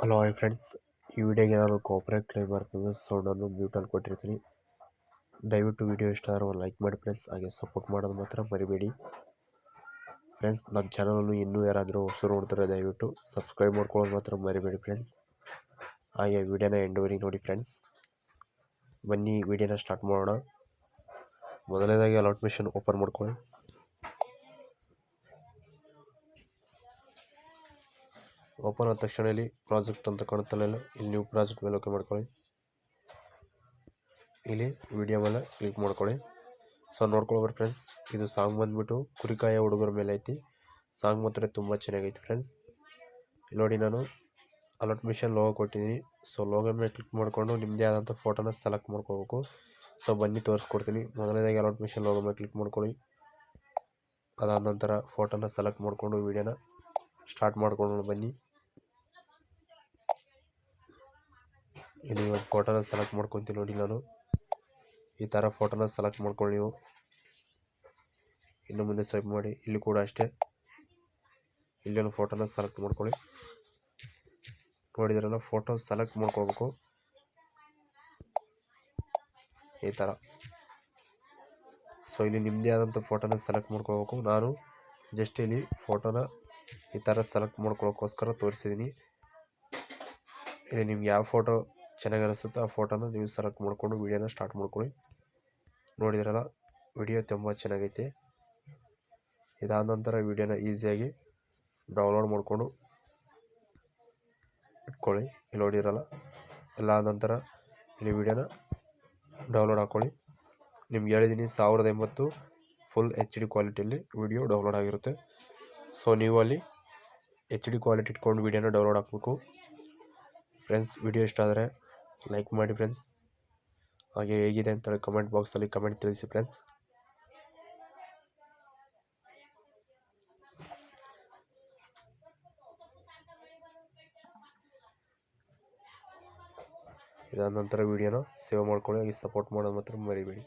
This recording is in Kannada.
ಹಲೋ ಹಾಯ್ ಫ್ರೆಂಡ್ಸ್ ಈ ವಿಡಿಯೋಗೆ ನಾನು ಕಾಪ್ರೇಟ್ ಕ್ಲೈಮ್ ಬರ್ತದೆ ಸೌಂಡನ್ನು ಮ್ಯೂಟಲ್ಲಿ ಕೊಟ್ಟಿರ್ತೀನಿ ದಯವಿಟ್ಟು ವಿಡಿಯೋ ಇಷ್ಟ ಆದರೆ ಲೈಕ್ ಮಾಡಿ ಫ್ರೆಂಡ್ಸ್ ಹಾಗೆ ಸಪೋರ್ಟ್ ಮಾಡೋದು ಮಾತ್ರ ಮರಿಬೇಡಿ. ಫ್ರೆಂಡ್ಸ್ ನಮ್ಮ ಚಾನಲನ್ನು ಇನ್ನೂ ಯಾರಾದರೂ ಹೊಸರು ನೋಡ್ತಾರೆ, ದಯವಿಟ್ಟು ಸಬ್ಸ್ಕ್ರೈಬ್ ಮಾಡ್ಕೊಳ್ಳೋದು ಮಾತ್ರ ಮರಿಬೇಡಿ ಫ್ರೆಂಡ್ಸ್ ಹಾಗೆ ವಿಡಿಯೋನ ಎಂಡವರೆಗೆ ನೋಡಿ ಫ್ರೆಂಡ್ಸ್ ಬನ್ನಿ ವಿಡಿಯೋನ ಸ್ಟಾರ್ಟ್ ಮಾಡೋಣ. ಮೊದಲನೇದಾಗಿ ಅಲಾಟ್ ಮಿಷನ್ ಓಪನ್ ಮಾಡ್ಕೊಳ್ಳಿ. ಓಪನ್ ಆದ ತಕ್ಷಣ ಇಲ್ಲಿ ಪ್ರಾಜೆಕ್ಟ್ ಅಂತ ಕಾಣುತ್ತಲ್ಲ ಇಲ್ಲಿ. ನ್ಯೂ ಪ್ರಾಜೆಕ್ಟ್ ಮೇಲೆ ಓಕೆ ಮಾಡ್ಕೊಳ್ಳಿ. ಇಲ್ಲಿ ವಿಡಿಯೋ ಮೇಲೆ ಕ್ಲಿಕ್ ಮಾಡ್ಕೊಳ್ಳಿ. ಸೊ ನೋಡ್ಕೊಳ್ಬೋದು ಫ್ರೆಂಡ್ಸ್, ಇದು ಸಾಂಗ್ ಬಂದ್ಬಿಟ್ಟು ಕುರಿಕಾಯ ಹುಡುಗರ ಮೇಲೆ ಐತಿ. ಸಾಂಗ್ ಮಾತ್ರ ತುಂಬ ಚೆನ್ನಾಗೈತಿ ಫ್ರೆಂಡ್ಸ್. ಇಲ್ಲಿ ನೋಡಿ ನಾನು, ಅಲರ್ಟ್ ಮಿಷನ್ ಲೋಗೋ ಕೊಟ್ಟಿದ್ದೀನಿ. ಸೊ, ಲೋಗೋ ಮೇಲೆ ಕ್ಲಿಕ್ ಮಾಡಿಕೊಂಡು ನಿಮ್ಮದೇ ಆದಂಥ ಫೋಟೋನ ಸೆಲೆಕ್ಟ್ ಮಾಡ್ಕೋಬೇಕು. ಸೊ, ಬನ್ನಿ ತೋರಿಸ್ಕೊಡ್ತೀನಿ. ಮೊದಲನೇದಾಗಿ ಅಲರ್ಟ್ ಮಿಷನ್ ಲೋಗೋ ಮೇಲೆ ಕ್ಲಿಕ್ ಮಾಡ್ಕೊಳ್ಳಿ. ಅದಾದ ನಂತರ ಫೋಟೋನ ಸೆಲೆಕ್ಟ್ ಮಾಡಿಕೊಂಡು ವೀಡಿಯೋನ ಸ್ಟಾರ್ಟ್ ಮಾಡ್ಕೊಂಡು ಬನ್ನಿ. ಇಲ್ಲಿ ಒಂದು ಫೋಟೋನ ಸೆಲೆಕ್ಟ್ ಮಾಡ್ಕೊತೀನಿ ನೋಡಿ ನಾನು. ಈ ಥರ ಫೋಟೋನ ಸೆಲೆಕ್ಟ್ ಮಾಡ್ಕೊಳ್ಳಿ ನೀವು. ಇನ್ನು ಮುಂದೆ ಸ್ವೈಪ್ ಮಾಡಿ. ಇಲ್ಲಿ ಕೂಡ ಅಷ್ಟೇ. ಇಲ್ಲೊಂದು ಫೋಟೋನ ಸೆಲೆಕ್ಟ್ ಮಾಡ್ಕೊಳ್ಳಿ. ನೋಡಿದ್ರಲ್ಲ ಫೋಟೋ ಸೆಲೆಕ್ಟ್ ಮಾಡ್ಕೊಬೇಕು ಈ ಥರ ಸೊ ಇಲ್ಲಿ ನಿಮ್ಮದೇ ಆದಂಥ ಫೋಟೋನ ಸೆಲೆಕ್ಟ್ ಮಾಡ್ಕೊಬೇಕು ನಾನು ಜಸ್ಟ್ ಇಲ್ಲಿ ಫೋಟೋನ ಈ ಥರ ಸೆಲೆಕ್ಟ್ ಮಾಡ್ಕೊಳ್ಳೋಕ್ಕೋಸ್ಕರ ತೋರಿಸಿದ್ದೀನಿ ಇಲ್ಲಿ ನಿಮ್ಗೆ ಯಾವ ಫೋಟೋ ಚೆನ್ನಾಗಿ ಅನಿಸುತ್ತೆ ಆ ಫೋಟೋನ ನೀವು ಸೆಲೆಕ್ಟ್ ಮಾಡಿಕೊಂಡು ವೀಡಿಯೋನ ಸ್ಟಾರ್ಟ್ ಮಾಡ್ಕೊಳ್ಳಿ. ನೋಡಿದ್ರಲ್ಲ, ವಿಡಿಯೋ ತುಂಬ ಚೆನ್ನಾಗೈತೆ. ಇದಾದ ನಂತರ ವಿಡಿಯೋನ ಈಸಿಯಾಗಿ ಡೌನ್ಲೋಡ್ ಮಾಡಿಕೊಂಡು ಇಟ್ಕೊಳ್ಳಿ. ಇಲ್ಲಿ ನೋಡಿರಲ್ಲ ಎಲ್ಲ ಆದ ನಂತರ ಇಲ್ಲಿ ವಿಡಿಯೋನ ಡೌನ್ಲೋಡ್ ಹಾಕ್ಕೊಳ್ಳಿ ನಿಮ್ಗೆ ಹೇಳಿದ್ದೀನಿ ಸಾವಿರದ ಎಂಬತ್ತು ಫುಲ್ ಎಚ್ ಡಿ ಕ್ವಾಲಿಟಿಯಲ್ಲಿ ವಿಡಿಯೋ ಡೌನ್ಲೋಡ್ ಆಗಿರುತ್ತೆ. ಸೊ, ನೀವು ಅಲ್ಲಿ ಎಚ್ ಡಿ ಕ್ವಾಲಿಟಿ ಇಟ್ಕೊಂಡು ವಿಡಿಯೋನ ಡೌನ್ಲೋಡ್ ಹಾಕಬೇಕು. ಫ್ರೆಂಡ್ಸ್, ವಿಡಿಯೋ ಇಷ್ಟ ಆದರೆ ಲೈಕ್ ಮಾಡಿ ಫ್ರೆಂಡ್ಸ್ ಹಾಗೆ ಹೇಗಿದೆ ಅಂತ ಕಮೆಂಟ್ ಬಾಕ್ಸಲ್ಲಿ ಕಮೆಂಟ್ ತಿಳಿಸಿ ಫ್ರೆಂಡ್ಸ್ ಇದಾದ ನಂತರ ವಿಡಿಯೋನ ಸೇವ್ ಮಾಡ್ಕೊಳ್ಳಿ, ಹಾಗೆ ಸಪೋರ್ಟ್ ಮಾಡೋದು ಮಾತ್ರ ಮರಿಬೇಡಿ.